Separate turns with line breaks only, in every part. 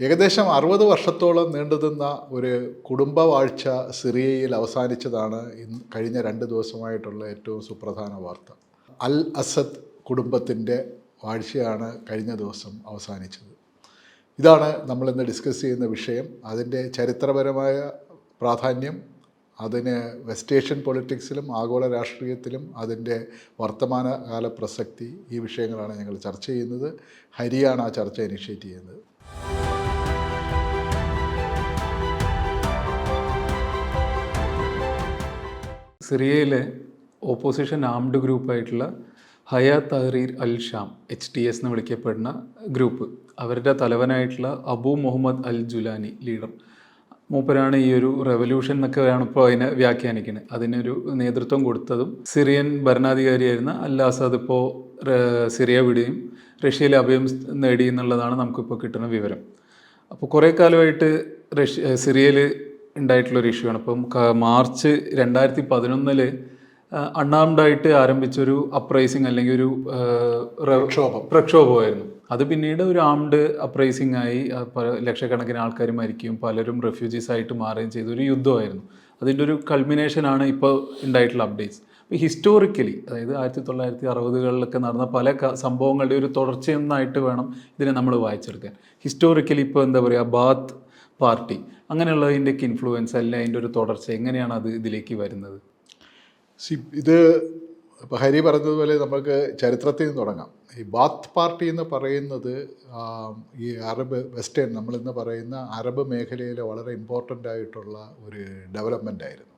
ഏകദേശം അറുപത് വർഷത്തോളം നീണ്ടുനിന്ന ഒരു കുടുംബവാഴ്ച സിറിയയിൽ അവസാനിച്ചതാണ് ഇന്ന് കഴിഞ്ഞ രണ്ട് ദിവസമായിട്ടുള്ള ഏറ്റവും സുപ്രധാന വാർത്ത. അൽ അസദ് കുടുംബത്തിന്റെ വാഴ്ചയാണ് കഴിഞ്ഞ ദിവസം അവസാനിച്ചത്. ഇതാണ് നമ്മളിന്ന് ഡിസ്കസ് ചെയ്യുന്ന വിഷയം. അതിന്റെ ചരിത്രപരമായ പ്രാധാന്യം അതിന് വെസ്റ്റ് ഏഷ്യൻ പൊളിറ്റിക്സിലും ആഗോള രാഷ്ട്രീയത്തിലും അതിന്റെ വർത്തമാനകാല പ്രസക്തി ഈ വിഷയങ്ങളാണ് ഞങ്ങൾ ചർച്ച ചെയ്യുന്നത്. ഹരിയാണ് ആ ചർച്ച ഇനിഷ്യേറ്റ് ചെയ്യുന്നത്.
സിറിയയിലെ opposition armed ഗ്രൂപ്പായിട്ടുള്ള Hayat Tahrir al Sham H T S എന്ന് വിളിക്കപ്പെടുന്ന ഗ്രൂപ്പ്. അവരുടെ തലവനായിട്ടുള്ള Abu Muhammad al Julani leader. മൂപ്പരാണ് ഈ ഒരു റെവല്യൂഷൻ എന്നൊക്കെയാണ് ഇപ്പോൾ അതിനെ വ്യാഖ്യാനിക്കുന്നത് അതിനൊരു നേതൃത്വം കൊടുത്തതും സിറിയൻ ഭരണാധികാരിയായിരുന്ന അൽ അസാദ് ഇപ്പോൾ സിറിയ വിടുകയും റഷ്യയിൽ അഭയം നേടി എന്നുള്ളതാണ് നമുക്കിപ്പോൾ കിട്ടുന്ന വിവരം. അപ്പോൾ കുറേ കാലമായിട്ട് റഷ്യ സിറിയയിൽ ഉണ്ടായിട്ടുള്ളൊരു ഇഷ്യൂ ആണ്. ഇപ്പം മാർച്ച് രണ്ടായിരത്തി പതിനൊന്നിൽ അണ്ണാംഡായിട്ട് ആരംഭിച്ചൊരു അപ്രൈസിങ് അല്ലെങ്കിൽ ഒരു
പ്രക്ഷോഭം.
പ്രക്ഷോഭമായിരുന്നു. അത് പിന്നീട് ഒരു ആംഡ് അപ്രൈസിംഗ് ആയി ലക്ഷക്കണക്കിന് ആൾക്കാർ മരിക്കുകയും പലരും റെഫ്യൂജീസ് ആയിട്ട് മാറുകയും ചെയ്ത. ഒരു യുദ്ധമായിരുന്നു. അതിന്റെ ഒരു കൾമിനേഷനാണ് ഇപ്പോൾ ഉണ്ടായിട്ടുള്ള അപ്ഡേറ്റ്സ് അപ്പോൾ ഹിസ്റ്റോറിക്കലി അതായത് ആയിരത്തി തൊള്ളായിരത്തി അറുപതുകളിലൊക്കെ നടന്ന പല സംഭവങ്ങളുടെ ഒരു തുടർച്ചയൊന്നായിട്ട് വേണം ഇതിനെ നമ്മൾ വായിച്ചെടുക്കാൻ. ഹിസ്റ്റോറിക്കലി ഇപ്പോൾ എന്താ പറയുക ബാത്ത് പാർട്ടി അങ്ങനെയുള്ളതിന്റെയൊക്കെ ഇൻഫ്ലുവൻസ് അല്ല? അതിന്റെ ഒരു തുടർച്ച എങ്ങനെയാണ് അത് ഇതിലേക്ക് വരുന്നത്?
സി ഇത് ഇപ്പോൾ ഹരി പറഞ്ഞതുപോലെ നമുക്ക് ചരിത്രത്തിൽ നിന്ന് തുടങ്ങാം. ഈ ബാത്ത് പാർട്ടി എന്ന് പറയുന്നത് ഈ അറബ് വെസ്റ്റേൺ നമ്മളിന്ന് പറയുന്ന അറബ് മേഖലയിലെ വളരെ ഇമ്പോർട്ടന്റ് ആയിട്ടുള്ള ഒരു ഡെവലപ്മെന്റ് ആയിരുന്നു.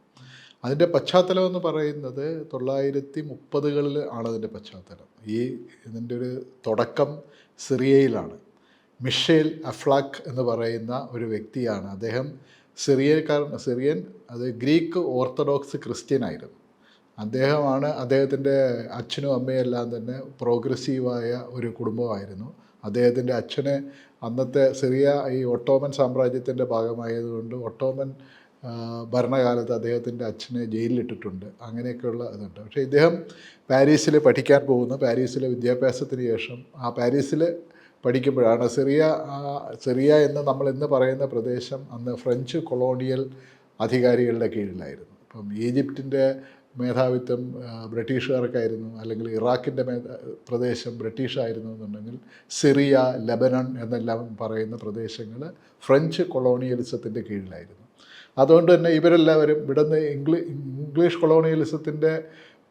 അതിന്റെ പശ്ചാത്തലം എന്ന് പറയുന്നത് തൊള്ളായിരത്തി മുപ്പതുകളിൽ ആണ് അതിന്റെ പശ്ചാത്തലം. ഈ ഇതിന്റെ ഒരു തുടക്കം സിറിയയിലാണ്. മിഷേൽ അഫ്ലാക്ക് എന്ന് പറയുന്ന ഒരു വ്യക്തിയാണ്. അദ്ദേഹം സിറിയക്കാരൻ സിറിയൻ അത് ഗ്രീക്ക് ഓർത്തഡോക്സ് ക്രിസ്ത്യൻ ആയിരുന്നു. അദ്ദേഹമാണ് അദ്ദേഹത്തിന്റെ അച്ഛനും അമ്മയും എല്ലാം തന്നെ പ്രോഗ്രസീവായ ഒരു കുടുംബമായിരുന്നു. അദ്ദേഹത്തിന്റെ അച്ഛന് അന്നത്തെ സിറിയ ഈ ഒട്ടോമൻ സാമ്രാജ്യത്തിന്റെ ഭാഗമായതുകൊണ്ട് ഒട്ടോമൻ ഭരണകാലത്ത് അദ്ദേഹത്തിന്റെ അച്ഛനെ ജയിലിലിട്ടിട്ടുണ്ട്. അങ്ങനെയൊക്കെയുള്ള ഇതുണ്ട്. പക്ഷേ ഇദ്ദേഹം പാരീസിൽ പഠിക്കാൻ പോകുന്നു. പാരീസിലെ വിദ്യാഭ്യാസത്തിന് ശേഷം ആ പാരീസിൽ പഠിക്കുമ്പോഴാണ്. സിറിയ സിറിയ എന്ന് നമ്മൾ ഇന്ന് പറയുന്ന പ്രദേശം അന്ന് ഫ്രഞ്ച് കൊളോണിയൽ അധികാരികളുടെ കീഴിലായിരുന്നു. അപ്പം ഈജിപ്തിന്റെ മേധാവിത്വം ബ്രിട്ടീഷുകാർക്കായിരുന്നു. അല്ലെങ്കിൽ ഇറാഖിന്റെ മേധാ പ്രദേശം ബ്രിട്ടീഷായിരുന്നു എന്നുണ്ടെങ്കിൽ സിറിയ ലെബനൺ എന്നെല്ലാം പറയുന്ന പ്രദേശങ്ങൾ ഫ്രഞ്ച് കൊളോണിയലിസത്തിന്റെ കീഴിലായിരുന്നു. അതുകൊണ്ട് തന്നെ ഇവരെല്ലാവരും ഇവിടുന്ന് ഇംഗ്ലീഷ് ഇംഗ്ലീഷ് കൊളോണിയലിസത്തിന്റെ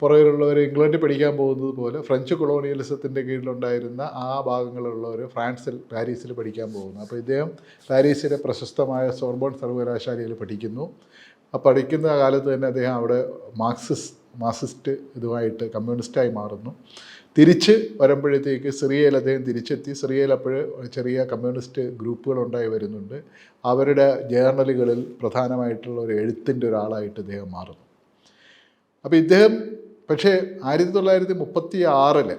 പുറകിലുള്ളവർ ഇംഗ്ലണ്ടിൽ പഠിക്കാൻ പോകുന്നത് പോലെ ഫ്രഞ്ച് കൊളോണിയലിസത്തിന്റെ കീഴിലുണ്ടായിരുന്ന ആ ഭാഗങ്ങളിലുള്ളവർ ഫ്രാൻസിൽ പാരീസിൽ പഠിക്കാൻ പോകുന്നു. അപ്പോൾ ഇദ്ദേഹം പാരീസിലെ പ്രശസ്തമായ സോർബോൺ സർവകലാശാലയിൽ പഠിക്കുന്നു. ആ പഠിക്കുന്ന കാലത്ത് തന്നെ അദ്ദേഹം അവിടെ മാർക്സിസ് മാർസിസ്റ്റ് ഇതുമായിട്ട് കമ്മ്യൂണിസ്റ്റായി മാറുന്നു. തിരിച്ച് വരുമ്പോഴത്തേക്ക് സിറിയയിൽ അദ്ദേഹം തിരിച്ചെത്തി. സിറിയയിൽ അപ്പോൾ ചെറിയ കമ്മ്യൂണിസ്റ്റ് ഗ്രൂപ്പുകൾ ഉണ്ടായി വരുന്നുണ്ട്. അവരുടെ ജേർണലുകളിൽ പ്രധാനമായിട്ടുള്ള ഒരു എഴുത്തിന്റെ ഒരാളായിട്ട് ഇദ്ദേഹം മാറുന്നു. അപ്പോൾ ഇദ്ദേഹം പക്ഷേ ആയിരത്തി തൊള്ളായിരത്തി മുപ്പത്തി ആറിൽ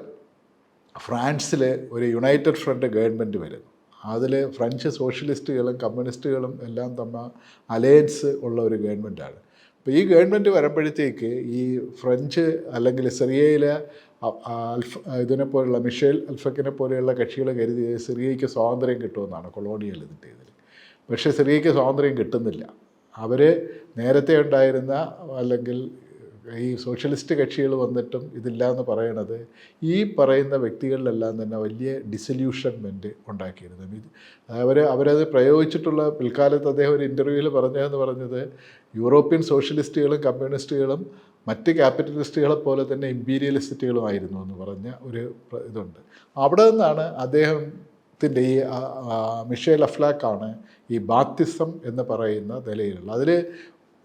ഫ്രാൻസിൽ ഒരു യുണൈറ്റഡ് ഫ്രണ്ട് ഗവൺമെന്റ് വരുന്നു. അതിൽ ഫ്രഞ്ച് സോഷ്യലിസ്റ്റുകളും കമ്മ്യൂണിസ്റ്റുകളും എല്ലാം തമ്മിൽ അലയൻസ് ഉള്ള ഒരു ഗവൺമെന്റാണ് അപ്പോൾ ഈ ഗവൺമെന്റ് വരുമ്പോഴത്തേക്ക് ഈ ഫ്രഞ്ച് അല്ലെങ്കിൽ സിറിയയിലെ അൽഫ ഇതിനെ പോലുള്ള മിഷേൽ അൽഫക്കിനെ പോലെയുള്ള കക്ഷികൾ കരുതി സിറിയയ്ക്ക് സ്വാതന്ത്ര്യം കിട്ടുമെന്നാണ് കൊളോണിയൽ ഇതിന്റെ ഇതിൽ പക്ഷേ സിറിയയ്ക്ക് സ്വാതന്ത്ര്യം കിട്ടുന്നില്ല. അവർ നേരത്തെ ഉണ്ടായിരുന്ന അല്ലെങ്കിൽ ഈ സോഷ്യലിസ്റ്റ് കക്ഷികൾ വന്നിട്ടും ഇതില്ല എന്ന് പറയണത് ഈ പറയുന്ന വ്യക്തികളിലെല്ലാം തന്നെ വലിയ ഡിസല്യൂഷൻമെന്റ് ഉണ്ടാക്കിയിരുന്നു അവർ അവരത് പ്രയോഗിച്ചിട്ടുള്ള പിൽക്കാലത്ത് അദ്ദേഹം ഒരു ഇന്റർവ്യൂവിൽ പറഞ്ഞതെന്ന് പറഞ്ഞത് യൂറോപ്യൻ സോഷ്യലിസ്റ്റുകളും കമ്മ്യൂണിസ്റ്റുകളും മറ്റ് ക്യാപിറ്റലിസ്റ്റുകളെ പോലെ തന്നെ ഇമ്പീരിയലിസ്റ്റുകളുമായിരുന്നു എന്ന് പറഞ്ഞ ഒരു ഇതുണ്ട്. അവിടെ നിന്നാണ് അദ്ദേഹത്തിന്റെ ഈ മിഷേൽ അഫ്ലാക്കാണ് ഈ ബാത്തിസം എന്ന് പറയുന്ന നിലയിലുള്ള അതിൽ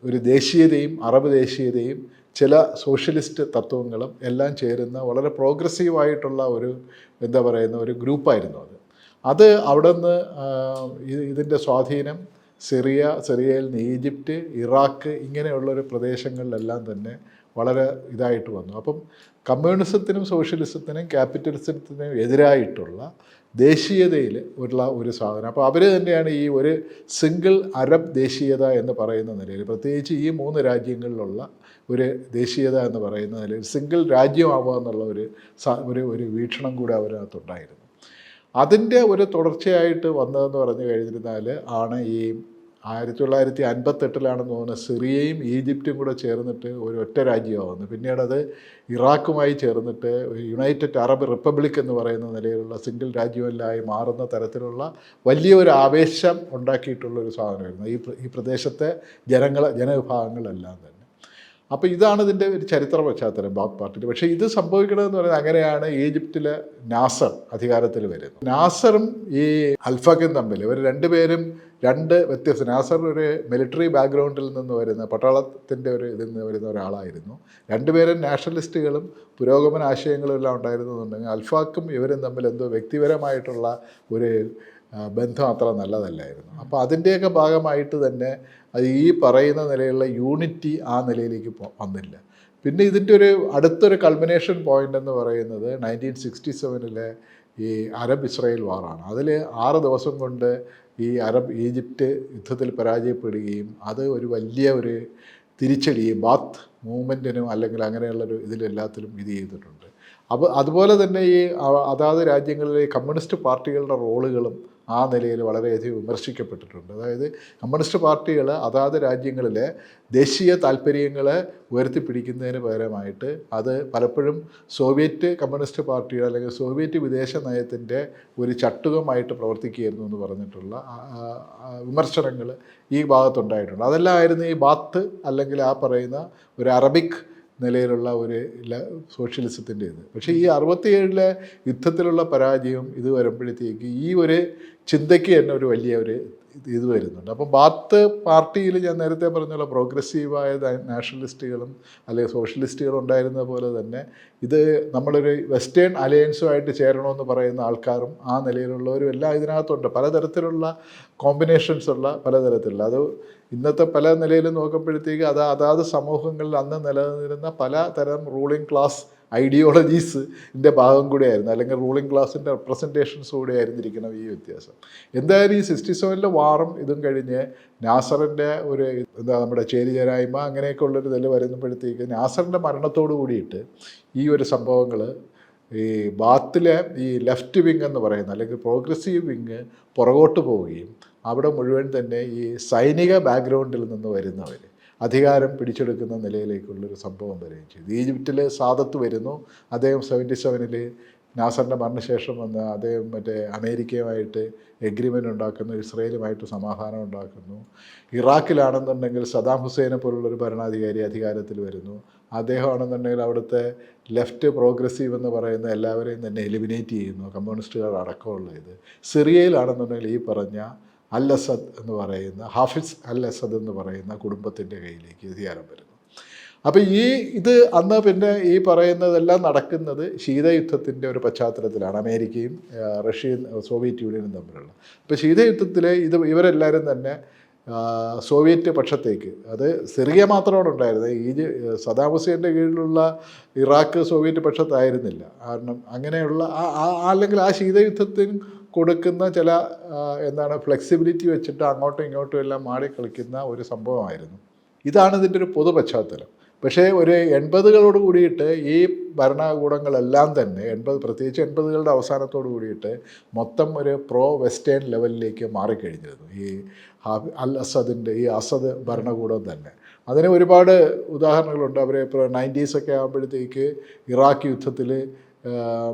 ഒരു ദേശീയതയും അറബ് ദേശീയതയും ചില സോഷ്യലിസ്റ്റ് തത്വങ്ങളും എല്ലാം ചേരുന്ന വളരെ പ്രോഗ്രസീവായിട്ടുള്ള ഒരു എന്താ പറയുന്ന ഒരു ഗ്രൂപ്പായിരുന്നു അത്. അത് അവിടെ നിന്ന് ഇതിന്റെ സ്വാധീനം സിറിയ സിറിയയിൽ നിന്ന് ഈജിപ്റ്റ് ഇറാഖ് ഇങ്ങനെയുള്ളൊരു പ്രദേശങ്ങളിലെല്ലാം തന്നെ വളരെ ഇതായിട്ട് വന്നു. അപ്പം കമ്മ്യൂണിസത്തിനും സോഷ്യലിസത്തിനും ക്യാപിറ്റലിസത്തിനും എതിരായിട്ടുള്ള ദേശീയതയിൽ ഉള്ള ഒരു സാധനം. അപ്പോൾ അവർ തന്നെയാണ് ഈ ഒരു സിംഗിൾ അറബ് ദേശീയത എന്ന് പറയുന്ന നിലയിൽ പ്രത്യേകിച്ച് ഈ മൂന്ന് രാജ്യങ്ങളിലുള്ള ഒരു ദേശീയത എന്ന് പറയുന്ന നിലയിൽ സിംഗിൾ രാജ്യമാവുക എന്നുള്ള ഒരു ഒരു ഒരു വീക്ഷണം കൂടി അവരകത്തുണ്ടായിരുന്നു. അതിന്റെ ഒരു തുടർച്ചയായിട്ട് വന്നതെന്ന് പറഞ്ഞു കഴിഞ്ഞിരുന്നാൽ ആണ് ഈ ആയിരത്തി തൊള്ളായിരത്തി അൻപത്തെട്ടിലാണെന്ന് തോന്നുന്നത് സിറിയയും ഈജിപ്തും കൂടെ ചേർന്നിട്ട് ഒരു ഒറ്റ രാജ്യമാവുന്നു പിന്നീട് അത് ഇറാഖുമായി ചേർന്നിട്ട് യുണൈറ്റഡ് അറബ് റിപ്പബ്ലിക് എന്ന് പറയുന്ന നിലയിലുള്ള സിംഗിൾ രാജ്യമല്ലായി മാറുന്ന തരത്തിലുള്ള വലിയൊരു ആവേശം ഉണ്ടാക്കിയിട്ടുള്ള ഒരു സാധനമായിരുന്നു. ഈ ഈ പ്രദേശത്തെ ജനങ്ങൾ ജനവിഭാഗങ്ങളെല്ലാം തന്നെ. അപ്പോൾ ഇതാണ് ഇതിന്റെ ഒരു ചരിത്ര പശ്ചാത്തലം ബാത്ത് പാർട്ടിയിൽ പക്ഷേ ഇത് സംഭവിക്കണമെന്ന് പറയുന്നത് അങ്ങനെയാണ് ഈജിപ്തിലെ നാസർ അധികാരത്തിൽ വരുന്നത്. നാസറും ഈ അൽഫക്കും തമ്മിൽ ഇവർ രണ്ടുപേരും രണ്ട് വ്യത്യസ്ത നാസർ ഒരു മിലിറ്ററി ബാക്ക്ഗ്രൗണ്ടിൽ നിന്ന് വരുന്ന പട്ടാളത്തിന്റെ ഒരു ഇതിൽ നിന്ന് വരുന്ന ഒരാളായിരുന്നു. രണ്ടുപേരും നാഷണലിസ്റ്റുകളും പുരോഗമന ആശയങ്ങളും എല്ലാം ഉണ്ടായിരുന്നുണ്ടെങ്കിൽ അൽഫാക്കും ഇവരും തമ്മിൽ എന്തോ വ്യക്തിപരമായിട്ടുള്ള ഒരു ബന്ധം അത്ര നല്ലതല്ലായിരുന്നു. അപ്പോൾ അതിന്റെയൊക്കെ ഭാഗമായിട്ട് തന്നെ അത് ഈ പറയുന്ന നിലയിലുള്ള യൂണിറ്റി ആ നിലയിലേക്ക് വന്നില്ല. പിന്നെ ഇതിന്റെ ഒരു അടുത്തൊരു കൾമിനേഷൻ പോയിന്റ് എന്ന് പറയുന്നത് നയന്റീൻ സിക്സ്റ്റി സെവനിലെ ഈ അറബ് ഇസ്രായേൽ വാറാണ് അതിൽ ആറ് ദിവസം കൊണ്ട് ഈ അറബ് ഈജിപ്റ്റ് യുദ്ധത്തിൽ പരാജയപ്പെടുകയും അത് ഒരു വലിയ ഒരു തിരിച്ചടി ബാത്ത് മൂവ്മെന്റിനും അല്ലെങ്കിൽ അങ്ങനെയുള്ളൊരു ഇതിലെല്ലാത്തിലും ഇത് ചെയ്തിട്ടുണ്ട്. അപ്പോൾ അതുപോലെ തന്നെ ഈ അതാത് രാജ്യങ്ങളിലെ കമ്മ്യൂണിസ്റ്റ് പാർട്ടികളുടെ റോളുകളും ആ നിലയിൽ വളരെയധികം വിമർശിക്കപ്പെട്ടിട്ടുണ്ട്. അതായത് കമ്മ്യൂണിസ്റ്റ് പാർട്ടികൾ അതാത് രാജ്യങ്ങളിലെ ദേശീയ താല്പര്യങ്ങളെ ഉയർത്തിപ്പിടിക്കുന്നതിന് പകരമായിട്ട് അത് പലപ്പോഴും സോവിയറ്റ് കമ്മ്യൂണിസ്റ്റ് പാർട്ടികൾ അല്ലെങ്കിൽ സോവിയറ്റ് വിദേശ നയത്തിന്റെ ഒരു ചട്ടുകമായിട്ട് പ്രവർത്തിക്കുകയായിരുന്നു എന്ന് പറഞ്ഞിട്ടുള്ള വിമർശനങ്ങൾ ഈ ഭാഗത്തുണ്ടായിട്ടുണ്ട്. അതെല്ലാം ആയിരുന്നു ഈ ബാത്ത് അല്ലെങ്കിൽ ആ പറയുന്ന ഒരു അറബിക് നിലയിലുള്ള ഒരു സോഷ്യലിസത്തിന്റെ ഇത്. പക്ഷേ ഈ അറുപത്തിയേഴിലെ യുദ്ധത്തിലുള്ള പരാജയം ഇത് വരുമ്പോഴത്തേക്ക് ഈ ഒരു ചിന്തയ്ക്ക് തന്നെ ഒരു വലിയ ഒരു ഇത് വരുന്നുണ്ട്. അപ്പം ബാത്ത് പാർട്ടിയിൽ ഞാൻ നേരത്തെ പറഞ്ഞ പ്രോഗ്രസീവായ നാഷണലിസ്റ്റുകളും അല്ലെങ്കിൽ സോഷ്യലിസ്റ്റുകളും ഉണ്ടായിരുന്ന പോലെ തന്നെ ഇത് നമ്മളൊരു വെസ്റ്റേൺ അലയൻസുമായിട്ട് ചേരണമെന്ന് പറയുന്ന ആൾക്കാരും ആ നിലയിലുള്ളവരും എല്ലാം ഇതിനകത്തുണ്ട്. പലതരത്തിലുള്ള കോമ്പിനേഷൻസ് ഉള്ള പലതരത്തിലുള്ള. അത് ഇന്നത്തെ പല നിലയിലും നോക്കുമ്പോഴത്തേക്ക് അത് അതാത് സമൂഹങ്ങളിൽ അന്ന് നിലനിന്നിരുന്ന പല തരം റൂളിംഗ് ക്ലാസ് ഐഡിയോളജീസിന്റെ ഭാഗം കൂടിയായിരുന്നു. അല്ലെങ്കിൽ റൂളിംഗ് ക്ലാസിന്റെ റെപ്രസെന്റേഷൻസ് കൂടെ ആയിരുന്നിരിക്കണം ഈ വ്യത്യാസം. എന്തായാലും ഈ സിക്സ്റ്റി സെവനിലെ വാറും ഇതും കഴിഞ്ഞ് നാസറിന്റെ ഒരു എന്താ നമ്മുടെ ചേരിചേരായ്മ അങ്ങനെയൊക്കെ ഉള്ളൊരു ഇതിൽ വരുമ്പോഴത്തേക്ക് നാസറിന്റെ മരണത്തോട് കൂടിയിട്ട് ഈ ഒരു സംഭവങ്ങൾ ഈ ബാത്തിലെ ഈ ലെഫ്റ്റ് വിങ് എന്ന് പറയുന്ന അല്ലെങ്കിൽ പ്രോഗ്രസീവ് വിങ് പുറകോട്ട് പോവുകയും അവിടെ മുഴുവൻ തന്നെ ഈ സൈനിക ബാക്ക്ഗ്രൗണ്ടിൽ നിന്ന് വരുന്നവർ അധികാരം പിടിച്ചെടുക്കുന്ന നിലയിലേക്കുള്ളൊരു സംഭവം വരികയും ചെയ്തു. ഈജിപ്തിൽ സാദത്ത് വരുന്നു. അദ്ദേഹം സെവന്റി സെവനിൽ നാസറിന്റെ മരണശേഷം വന്ന് അദ്ദേഹം മറ്റേ അമേരിക്കയുമായിട്ട് എഗ്രിമെന്റ് ഉണ്ടാക്കുന്നു ഇസ്രയേലുമായിട്ട് സമാധാനം ഉണ്ടാക്കുന്നു. ഇറാഖിലാണെന്നുണ്ടെങ്കിൽ സദാം ഹുസൈനെ പോലുള്ളൊരു ഭരണാധികാരി അധികാരത്തിൽ വരുന്നു. അദ്ദേഹമാണെന്നുണ്ടെങ്കിൽ അവിടുത്തെ ലെഫ്റ്റ് പ്രോഗ്രസീവ് എന്ന് പറയുന്ന എല്ലാവരെയും തന്നെ എലിമിനേറ്റ് ചെയ്യുന്നു കമ്മ്യൂണിസ്റ്റുകാർ അടക്കമുള്ള ഇത്. സിറിയയിലാണെന്നുണ്ടെങ്കിൽ ഈ പറഞ്ഞ അൽ അസദ് എന്ന് പറയുന്ന ഹാഫിസ് അല്ലസദ് എന്ന് പറയുന്ന കുടുംബത്തിന്റെ കയ്യിലേക്ക് അധികാരം വരുന്നു. അപ്പോൾ ഈ ഇത് അന്ന് പിന്നെ ഈ പറയുന്നതെല്ലാം നടക്കുന്നത് ശീതയുദ്ധത്തിന്റെ ഒരു പശ്ചാത്തലത്തിലാണ് അമേരിക്കയും റഷ്യയും സോവിയറ്റ് യൂണിയനും തമ്മിലുള്ള. അപ്പോൾ ശീതയുദ്ധത്തിൽ ഇത് ഇവരെല്ലാവരും തന്നെ സോവിയറ്റ് പക്ഷത്തേക്ക് അത് സിറിയ മാത്രമാണ് ഉണ്ടായിരുന്നത്. ഈ സദാം ഹുസൈന്റെ കീഴിലുള്ള ഇറാഖ് സോവിയറ്റ് പക്ഷത്തായിരുന്നില്ല. കാരണം അങ്ങനെയുള്ള ആ- അല്ലെങ്കിൽ ആ ശീതയുദ്ധത്തിന് കൊടുക്കുന്ന ചില എന്താണ് ഫ്ലെക്സിബിലിറ്റി വെച്ചിട്ട് അങ്ങോട്ടും ഇങ്ങോട്ടും എല്ലാം മാറി കളിക്കുന്ന ഒരു സംഭവമായിരുന്നു. ഇതാണ് ഇതിന്റെ ഒരു പൊതു പശ്ചാത്തലം പക്ഷേ ഒരു എൺപതുകളോട് കൂടിയിട്ട് ഈ ഭരണകൂടങ്ങളെല്ലാം തന്നെ എൺപത് പ്രത്യേകിച്ച് എൺപതുകളുടെ അവസാനത്തോട് കൂടിയിട്ട് മൊത്തം ഒരു പ്രോ വെസ്റ്റേൺ ലെവലിലേക്ക് മാറിക്കഴിഞ്ഞിരുന്നു. ഈ അൽ അസദിന്റെ ഈ അസദ് ഭരണകൂടം തന്നെ. അതിന് ഒരുപാട് ഉദാഹരണങ്ങളുണ്ട്. അവർ ഇപ്പോൾ നയന്റീസൊക്കെ ആകുമ്പോഴത്തേക്ക് ഇറാഖ് യുദ്ധത്തിൽ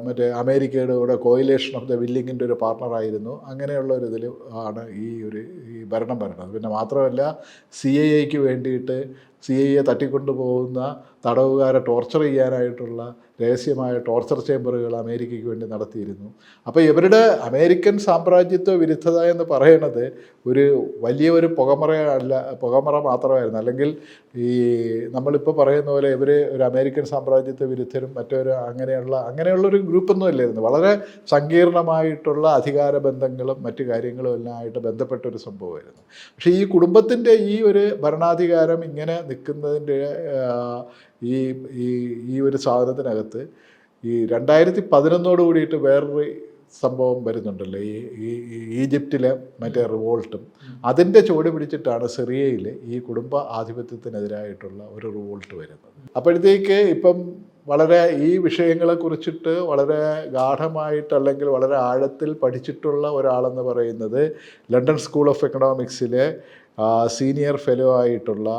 മറ്റേ അമേരിക്കയുടെ കൂടെ കോയിലേഷൻ ഓഫ് ദ വില്ലിങ്ങിന്റെ ഒരു പാർട്ണറായിരുന്നു അങ്ങനെയുള്ള ഒരു ഇതിൽ ആണ് ഈ ഒരു ഈ ഭരണം ഭരണത് പിന്നെ മാത്രമല്ല സി ഐ എക്ക് വേണ്ടിയിട്ട് സി ഐ എ തട്ടിക്കൊണ്ടു പോകുന്ന തടവുകാരെ ടോർച്ചർ ചെയ്യാനായിട്ടുള്ള രഹസ്യമായ ടോർച്ചർ ചേമ്പറുകൾ അമേരിക്കയ്ക്ക് വേണ്ടി നടത്തിയിരുന്നു. അപ്പോൾ ഇവരുടെ അമേരിക്കൻ സാമ്രാജ്യത്വ വിരുദ്ധത എന്ന് പറയുന്നത് ഒരു വലിയ ഒരു പുകമറ അല്ല പുകമറ മാത്രമായിരുന്നു. അല്ലെങ്കിൽ ഈ നമ്മളിപ്പോൾ പറയുന്ന പോലെ ഇവർ ഒരു അമേരിക്കൻ സാമ്രാജ്യത്വ വിരുദ്ധരും മറ്റൊരു അങ്ങനെയുള്ള അങ്ങനെയുള്ളൊരു ഗ്രൂപ്പൊന്നും അല്ലായിരുന്നു. വളരെ സങ്കീർണമായിട്ടുള്ള അധികാര ബന്ധങ്ങളും മറ്റു കാര്യങ്ങളും എല്ലാം ആയിട്ട് ബന്ധപ്പെട്ട ഒരു സംഭവമായിരുന്നു. പക്ഷേ ഈ കുടുംബത്തിന്റെ ഈ ഒരു ഭരണാധികാരം ഇങ്ങനെ നിൽക്കുന്നതിന്റെ ഈ ഈ ഈ ഒരു സാധനത്തിനകത്ത് ഈ രണ്ടായിരത്തി പതിനൊന്നോട് കൂടിയിട്ട് വേറൊരു സംഭവം വരുന്നുണ്ടല്ലോ. ഈ ഈ ഈജിപ്തിലെ മറ്റേ റിവോൾട്ടും. അതിന്റെ ചുവട് പിടിച്ചിട്ടാണ് സിറിയയിൽ ഈ കുടുംബ ആധിപത്യത്തിനെതിരായിട്ടുള്ള ഒരു റിവോൾട്ട് വരുന്നത്. അപ്പോഴത്തേക്ക് ഇപ്പം വളരെ ഈ വിഷയങ്ങളെ കുറിച്ചിട്ട് വളരെ ഗാഠമായിട്ട് അല്ലെങ്കിൽ വളരെ ആഴത്തിൽ പഠിച്ചിട്ടുള്ള ഒരാളെന്ന് പറയുന്നത് ലണ്ടൻ സ്കൂൾ ഓഫ് എക്കണോമിക്സിലെ സീനിയർ ഫെലോ ആയിട്ടുള്ള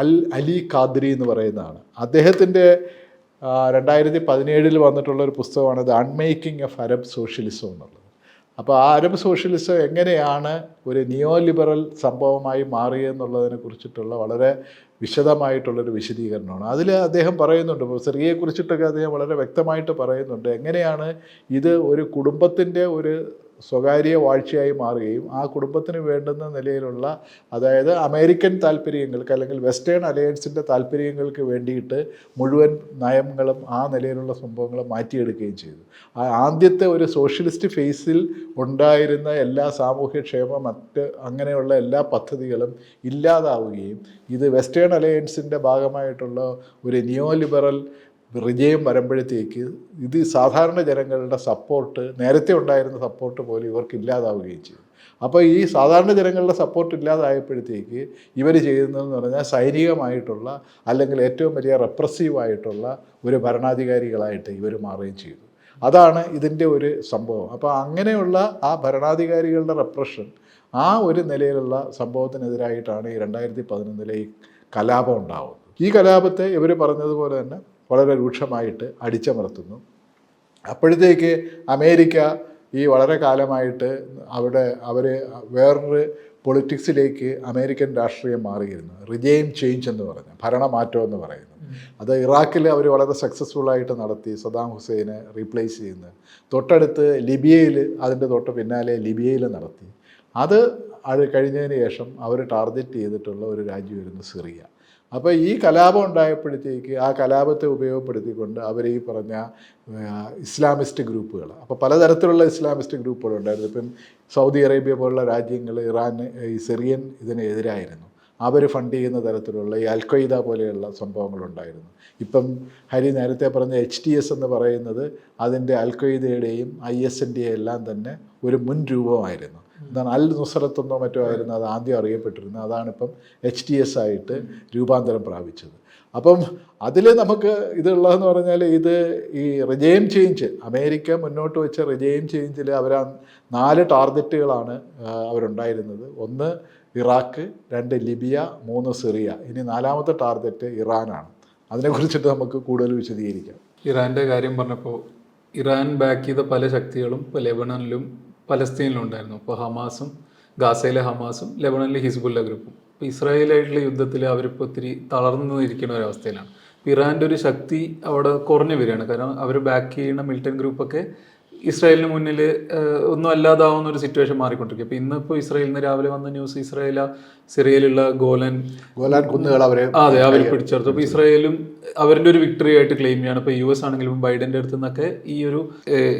അൽ അലി ഖാദ്രി എന്ന് പറയുന്നതാണ്. അദ്ദേഹത്തിന്റെ രണ്ടായിരത്തി പതിനേഴിൽ വന്നിട്ടുള്ള ഒരു പുസ്തകമാണ് the unmaking of Arab socialism എന്നുള്ളത്. അപ്പോൾ ആ അരബ് സോഷ്യലിസം എങ്ങനെയാണ് ഒരു നിയോ ലിബറൽ സംഭവമായി മാറിയെന്നുള്ളതിനെ കുറിച്ചിട്ടുള്ള വളരെ വിശദമായിട്ടുള്ളൊരു വിശദീകരണമാണ്. അതിൽ അദ്ദേഹം പറയുന്നുണ്ട് സിറിയയെ കുറിച്ചിട്ടൊക്കെ അദ്ദേഹം വളരെ വ്യക്തമായിട്ട് പറയുന്നുണ്ട് എങ്ങനെയാണ് ഇത് ഒരു കുടുംബത്തിന്റെ ഒരു സ്വകാര്യ വാഴ്ചയായി മാറുകയും ആ കുടുംബത്തിന് വേണ്ടുന്ന നിലയിലുള്ള അതായത് അമേരിക്കൻ താല്പര്യങ്ങൾക്ക് അല്ലെങ്കിൽ വെസ്റ്റേൺ അലയൻസിന്റെ താല്പര്യങ്ങൾക്ക് വേണ്ടിയിട്ട് മുഴുവൻ നയങ്ങളും ആ നിലയിലുള്ള സംഭവങ്ങളും മാറ്റിയെടുക്കുകയും ചെയ്തു. ആ ആദ്യത്തെ ഒരു സോഷ്യലിസ്റ്റ് ഫേസിൽ ഉണ്ടായിരുന്ന എല്ലാ സാമൂഹ്യക്ഷേമ മറ്റ് അങ്ങനെയുള്ള എല്ലാ പദ്ധതികളും ഇല്ലാതാവുകയും ഇത് വെസ്റ്റേൺ അലയൻസിന്റെ ഭാഗമായിട്ടുള്ള ഒരു നിയോ ലിബറൽ വിജയം വരുമ്പോഴത്തേക്ക് ഇത് സാധാരണ ജനങ്ങളുടെ സപ്പോർട്ട് നേരത്തെ ഉണ്ടായിരുന്ന സപ്പോർട്ട് പോലും ഇവർക്ക് ഇല്ലാതാവുകയും ചെയ്തു അപ്പോൾ ഈ സാധാരണ ജനങ്ങളുടെ സപ്പോർട്ട് ഇല്ലാതായപ്പോഴത്തേക്ക് ഇവർ ചെയ്യുന്നതെന്ന് പറഞ്ഞാൽ സൈനികമായിട്ടുള്ള അല്ലെങ്കിൽ ഏറ്റവും വലിയ റെപ്രസീവായിട്ടുള്ള ഒരു ഭരണാധികാരികളായിട്ട് ഇവർ മാറുകയും ചെയ്തു. അതാണ് ഇതിന്റെ ഒരു സംഭവം. അപ്പോൾ അങ്ങനെയുള്ള ആ ഭരണാധികാരികളുടെ റെപ്രഷൻ ആ ഒരു നിലയിലുള്ള സംഭവത്തിനെതിരായിട്ടാണ് ഈ രണ്ടായിരത്തി പതിനൊന്നിലെ ഈ കലാപം ഉണ്ടാവുന്നത്. ഈ കലാപത്തെ ഇവർ പറഞ്ഞതുപോലെ തന്നെ വളരെ രൂക്ഷമായിട്ട് അടിച്ചമർത്തുന്നു. അപ്പോഴത്തേക്ക് അമേരിക്ക ഈ വളരെ കാലമായിട്ട് അവിടെ അവർ വേറൊരു പൊളിറ്റിക്സിലേക്ക് അമേരിക്കൻ രാഷ്ട്രീയം മാറിയിരുന്നു. റിജെയിം ചേഞ്ച് എന്ന് പറഞ്ഞ ഭരണമാറ്റം എന്ന് പറയുന്നു. അത് ഇറാഖിൽ അവർ വളരെ സക്സസ്ഫുൾ ആയിട്ട് നടത്തി സദാം ഹുസൈനെ റീപ്ലേസ് ചെയ്യുന്നത് തൊട്ടടുത്ത് ലിബിയയിൽ അതിന്റെ തൊട്ട് പിന്നാലെ ലിബിയയിൽ നടത്തി. അത് അത് കഴിഞ്ഞതിന് ശേഷം അവർ ടാർഗറ്റ് ചെയ്തിട്ടുള്ള ഒരു രാജ്യമായിരുന്നു സിറിയ. അപ്പോൾ ഈ കലാപം ഉണ്ടായപ്പോഴത്തേക്ക് ആ കലാപത്തെ ഉപയോഗപ്പെടുത്തിക്കൊണ്ട് അവർ ഈ പറഞ്ഞ ഇസ്ലാമിസ്റ്റ് ഗ്രൂപ്പുകൾ അപ്പോൾ പലതരത്തിലുള്ള ഇസ്ലാമിസ്റ്റ് ഗ്രൂപ്പുകളുണ്ടായിരുന്നു ഇപ്പം സൗദി അറേബ്യ പോലുള്ള രാജ്യങ്ങൾ ഇറാൻ ഈ സിറിയൻ ഇതിനെതിരായിരുന്നു. അവർ ഫണ്ട് ചെയ്യുന്ന തരത്തിലുള്ള ഈ അൽഖയ്ദ പോലെയുള്ള സംഭവങ്ങളുണ്ടായിരുന്നു ഇപ്പം ഹരി നേരത്തെ പറഞ്ഞ എച്ച് ടി എസ് എന്ന് പറയുന്നത് അതിന്റെ അൽഖയ്ദയുടെയും ഐ എസിന്റെയും എല്ലാം തന്നെ ഒരു മുൻ രൂപമായിരുന്നു. എന്താണ് അൽ നുസറത്ത് എന്നോ മറ്റോ ആയിരുന്നു അത് ആദ്യം അറിയപ്പെട്ടിരുന്നത്. അതാണിപ്പം എച്ച് ടി എസ് ആയിട്ട് രൂപാന്തരം പ്രാപിച്ചത്. അപ്പം അതിൽ നമുക്ക് ഇതുള്ളതെന്ന് പറഞ്ഞാൽ ഇത് ഈ റിജെയിം ചേഞ്ച് അമേരിക്ക മുന്നോട്ട് വെച്ച റിജെയിം ചേഞ്ചിൽ അവർ നാല് ടാർഗറ്റുകളാണ് അവരുണ്ടായിരുന്നത്. ഒന്ന് ഇറാഖ് രണ്ട് ലിബിയ മൂന്ന് സിറിയ. ഇനി നാലാമത്തെ ടാർഗറ്റ് ഇറാനാണ്. അതിനെക്കുറിച്ചിട്ട് നമുക്ക് കൂടുതൽ വിശദീകരിക്കാം.
ഇറാന്റെ കാര്യം പറഞ്ഞപ്പോൾ ഇറാൻ ബാക്ക് ചെയ്ത പല ശക്തികളും ഇപ്പോൾ ലെബണനിലും പലസ്തീനിലും അപ്പോൾ ഹമാസും ഗാസയിലെ ഹമാസും ലെബണനിലെ ഹിസ്ബുല്ല ഗ്രൂപ്പും. ഇപ്പോൾ ഇസ്രായേലായിട്ടുള്ള യുദ്ധത്തിൽ അവരിപ്പോൾ ഒത്തിരി തളർന്നു ഇരിക്കുന്ന ഒരവസ്ഥയിലാണ്. ഇറാന്റെ ഒരു ശക്തി അവിടെ കുറഞ്ഞു വരികയാണ്. കാരണം അവർ ബാക്ക് ചെയ്യുന്ന മിലിറ്റൻ ഗ്രൂപ്പൊക്കെ ഇസ്രായേലിന് മുന്നിൽ ഒന്നും അല്ലാതാവുന്ന ഒരു സിറ്റുവേഷൻ മാറിക്കൊണ്ടിരിക്കും അപ്പോൾ ഇന്നിപ്പോൾ ഇസ്രായേലിൽ നിന്ന് രാവിലെ വന്ന ന്യൂസ് ഇസ്രായേൽ സിറിയയിലുള്ള ഗോലൻ
ഗോലാൻ കുന്നുകൾ അവരെ
അതെ അവർ പിടിച്ചെടുത്തു. അപ്പോൾ ഇസ്രായേലും അവരുടെ ഒരു വിക്ടറി ആയിട്ട് ക്ലെയിം ചെയ്യാണ്. ഇപ്പൊ യു എസ് ആണെങ്കിലും ബൈഡന്റെ അടുത്ത് നിന്നൊക്കെ ഈ ഒരു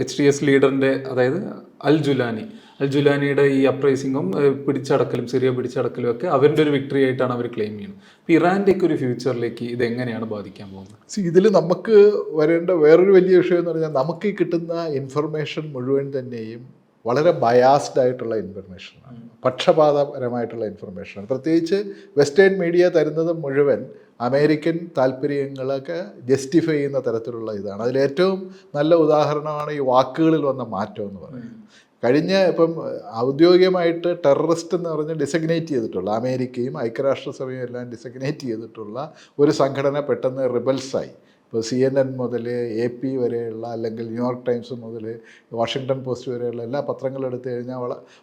എച്ച് ഡി എസ് ലീഡറിന്റെ അതായത് അൽ ജുലാനി. അൽ ജുലാനിയുടെ ഈ അപ്രൈസിങ്ങും പിടിച്ചടക്കലും സിറിയ പിടിച്ചടക്കലും ഒക്കെ അവരുടെ ഒരു വിക്ടറി ആയിട്ടാണ് അവർ ക്ലെയിം ചെയ്യുന്നത്. അപ്പൊ ഇറാന്റെ ഒക്കെ ഒരു ഫ്യൂച്ചറിലേക്ക് ഇത് എങ്ങനെയാണ് ബാധിക്കാൻ പോകുന്നത്?
ഇതിൽ നമുക്ക് വരേണ്ട വേറൊരു വലിയ വിഷയം എന്ന് പറഞ്ഞാൽ നമുക്ക് കിട്ടുന്ന ഇൻഫർമേഷൻ മുഴുവൻ തന്നെയും വളരെ ബയാസ്ഡ് ആയിട്ടുള്ള ഇൻഫർമേഷനാണ് പക്ഷപാതപരമായിട്ടുള്ള ഇൻഫർമേഷനാണ് പ്രത്യേകിച്ച് വെസ്റ്റേൺ മീഡിയ തരുന്നത് മുഴുവൻ അമേരിക്കൻ താല്പര്യങ്ങളൊക്കെ ജസ്റ്റിഫൈ ചെയ്യുന്ന തരത്തിലുള്ള ഇതാണ്. അതിലേറ്റവും നല്ല ഉദാഹരണമാണ് ഈ വാക്കുകളിൽ വന്ന മാറ്റം എന്ന് പറയുന്നത്. കഴിഞ്ഞ ഇപ്പം ഔദ്യോഗികമായിട്ട് ടെററിസ്റ്റ് എന്ന് പറഞ്ഞ് ഡിസഗ്നേറ്റ് ചെയ്തിട്ടുള്ള അമേരിക്കയും ഐക്യരാഷ്ട്രസഭയും എല്ലാം ഡിസഗ്നേറ്റ് ചെയ്തിട്ടുള്ള ഒരു സംഘടന പെട്ടെന്ന് റിബൽസായി ഇപ്പോൾ സി എൻ എൻ മുതൽ എ പി വരെയുള്ള അല്ലെങ്കിൽ ന്യൂയോർക്ക് ടൈംസ് മുതൽ വാഷിങ്ടൺ പോസ്റ്റ് വരെയുള്ള എല്ലാ പത്രങ്ങളും എടുത്തു കഴിഞ്ഞാൽ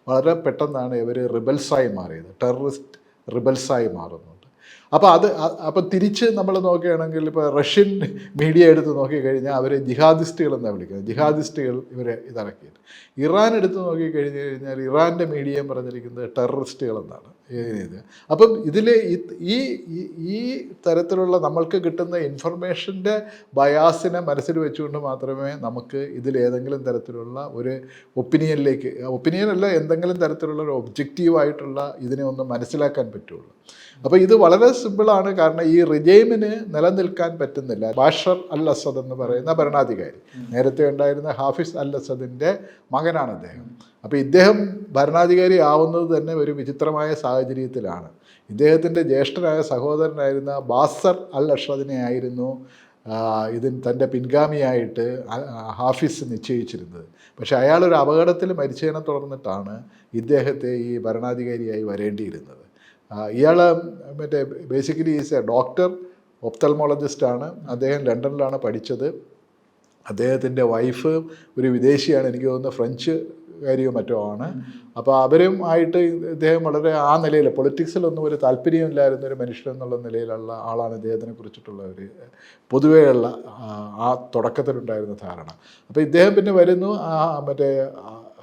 വളരെ പെട്ടെന്നാണ് ഇവർ റിബൽസായി മാറിയത്. ടെററിസ്റ്റ് റിബൽസായി മാറുന്നുണ്ട് അപ്പോൾ അത് അപ്പോൾ തിരിച്ച് നമ്മൾ നോക്കുകയാണെങ്കിൽ ഇപ്പോൾ റഷ്യൻ മീഡിയ എടുത്ത് നോക്കിക്കഴിഞ്ഞാൽ അവരെ ജിഹാദിസ്റ്റുകൾ എന്നാണ് വിളിക്കുന്നത്. ജിഹാദിസ്റ്റുകൾ ഇവരെ ഇതിറക്കിയത് ഇറാൻ എടുത്ത് നോക്കിക്കഴിഞ്ഞ് കഴിഞ്ഞാൽ ഇറാന്റെ മീഡിയ പറഞ്ഞിരിക്കുന്നത് ടെററിസ്റ്റുകൾ എന്നാണ്. അപ്പം ഇതിൽ ഈ ഈ- തരത്തിലുള്ള നമ്മൾക്ക് കിട്ടുന്ന ഇൻഫർമേഷന്റെ ബയാസിനെ മനസ്സിൽ വെച്ചുകൊണ്ട് മാത്രമേ നമുക്ക് ഇതിൽ ഏതെങ്കിലും തരത്തിലുള്ള ഒരു ഒപ്പീനിയനിലേക്ക് ഒപ്പീനിയൻ അല്ല എന്തെങ്കിലും തരത്തിലുള്ള ഒരു ഒബ്ജക്റ്റീവായിട്ടുള്ള ഇതിനെ ഒന്ന് മനസ്സിലാക്കാൻ പറ്റുള്ളൂ. അപ്പോൾ ഇത് വളരെ സിമ്പിളാണ്. കാരണം ഈ റിജൈമിന് നിലനിൽക്കാൻ പറ്റുന്നില്ല. ബാഷർ അൽ അസദ് എന്ന് പറയുന്ന ഭരണാധികാരി. നേരത്തെ ഉണ്ടായിരുന്ന ഹാഫിസ് അൽ അസദിന്റെ മകനാണ് അദ്ദേഹം. അപ്പോൾ ഇദ്ദേഹം ഭരണാധികാരി ആവുന്നത് തന്നെ ഒരു വിചിത്രമായ സാഹചര്യത്തിലാണ്. ഇദ്ദേഹത്തിന്റെ ജ്യേഷ്ഠനായ സഹോദരനായിരുന്ന ബാസർ അൽ അഷ്റദിനെ ആയിരുന്നു ഇതിന് തന്റെ പിൻഗാമിയായിട്ട് ഹാഫിസ് നിശ്ചയിച്ചിരുന്നത്. പക്ഷേ അയാളൊരു അപകടത്തിൽ മരിച്ചതിനെ തുടർന്നിട്ടാണ് ഇദ്ദേഹത്തെ ഈ ഭരണാധികാരിയായി വരേണ്ടിയിരുന്നത്. ഇയാൾ മറ്റേ ബേസിക്കലി ഈസ് എ ഡോക്ടർ ഒപ്തൽമോളജിസ്റ്റാണ് അദ്ദേഹം ലണ്ടനിലാണ് പഠിച്ചത്. അദ്ദേഹത്തിന്റെ വൈഫ് ഒരു വിദേശിയാണ് എനിക്ക് തോന്നുന്നത് ഫ്രഞ്ച് കാര്യമോ മറ്റോ ആണ്. അപ്പോൾ അവരും ആയിട്ട് ഇദ്ദേഹം വളരെ ആ നിലയിൽ പൊളിറ്റിക്സിലൊന്നും ഒരു താല്പര്യമില്ലായിരുന്ന ഒരു മനുഷ്യൻ എന്നുള്ള നിലയിലുള്ള ആളാണ് ഇദ്ദേഹത്തിനെ കുറിച്ചിട്ടുള്ള ഒരു പൊതുവെയുള്ള ആ, തുടക്കത്തിലുണ്ടായിരുന്ന ധാരണ. അപ്പോൾ ഇദ്ദേഹം പിന്നെ വരുന്നു ആ മറ്റേ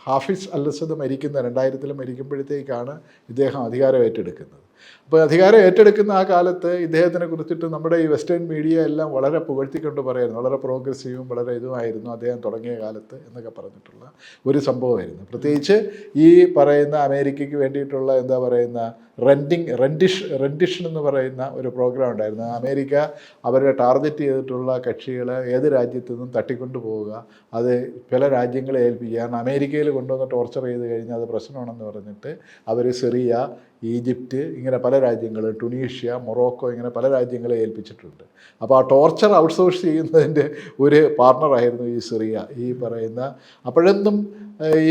ഹാഫിസ് അല്ലസദ് മരിക്കുന്ന രണ്ടായിരത്തിൽ മരിക്കുമ്പോഴത്തേക്കാണ് ഇദ്ദേഹം അധികാരം ഏറ്റെടുക്കുന്നത്. അപ്പോൾ അധികാരം ഏറ്റെടുക്കുന്ന ആ കാലത്ത് ഇദ്ദേഹത്തിനെ കുറിച്ചിട്ട് നമ്മുടെ ഈ വെസ്റ്റേൺ മീഡിയ എല്ലാം വളരെ പുകഴ്ത്തിക്കൊണ്ട് പറയുന്നു. വളരെ പ്രോഗ്രസീവും വളരെ ഇതുമായിരുന്നു അദ്ദേഹം തുടങ്ങിയ കാലത്ത് എന്നൊക്കെ പറഞ്ഞിട്ടുള്ള ഒരു സംഭവമായിരുന്നു. പ്രത്യേകിച്ച് ഈ പറയുന്ന അമേരിക്കയ്ക്ക് വേണ്ടിയിട്ടുള്ള എന്താ പറയുന്ന റെന്റിങ് റെൻഡിഷ് റെൻഡിഷൻ എന്ന് പറയുന്ന ഒരു പ്രോഗ്രാം ഉണ്ടായിരുന്നു. അമേരിക്ക അവരെ ടാർഗറ്റ് ചെയ്തിട്ടുള്ള കക്ഷികളെ ഏത് രാജ്യത്തു നിന്നും തട്ടിക്കൊണ്ടു പോവുക അത് പല രാജ്യങ്ങളെ ഏൽപ്പിക്കുക. കാരണം അമേരിക്കയിൽ കൊണ്ടുവന്ന് ടോർച്ചർ ചെയ്ത് കഴിഞ്ഞാൽ അത് പ്രശ്നമാണെന്ന് പറഞ്ഞിട്ട് അവർ സിറിയ ഈജിപ്റ്റ് ഇങ്ങനെ പല രാജ്യങ്ങൾ ടുണീഷ്യ മൊറോക്കോ ഇങ്ങനെ പല രാജ്യങ്ങളെ ഏൽപ്പിച്ചിട്ടുണ്ട്. അപ്പോൾ ആ ടോർച്ചർ ഔട്ട്സോഴ്സ് ചെയ്യുന്നതിന്റെ ഒരു പാർട്ണറായിരുന്നു ഈ സിറിയ. ഈ പറയുന്ന അപ്പോഴെന്നും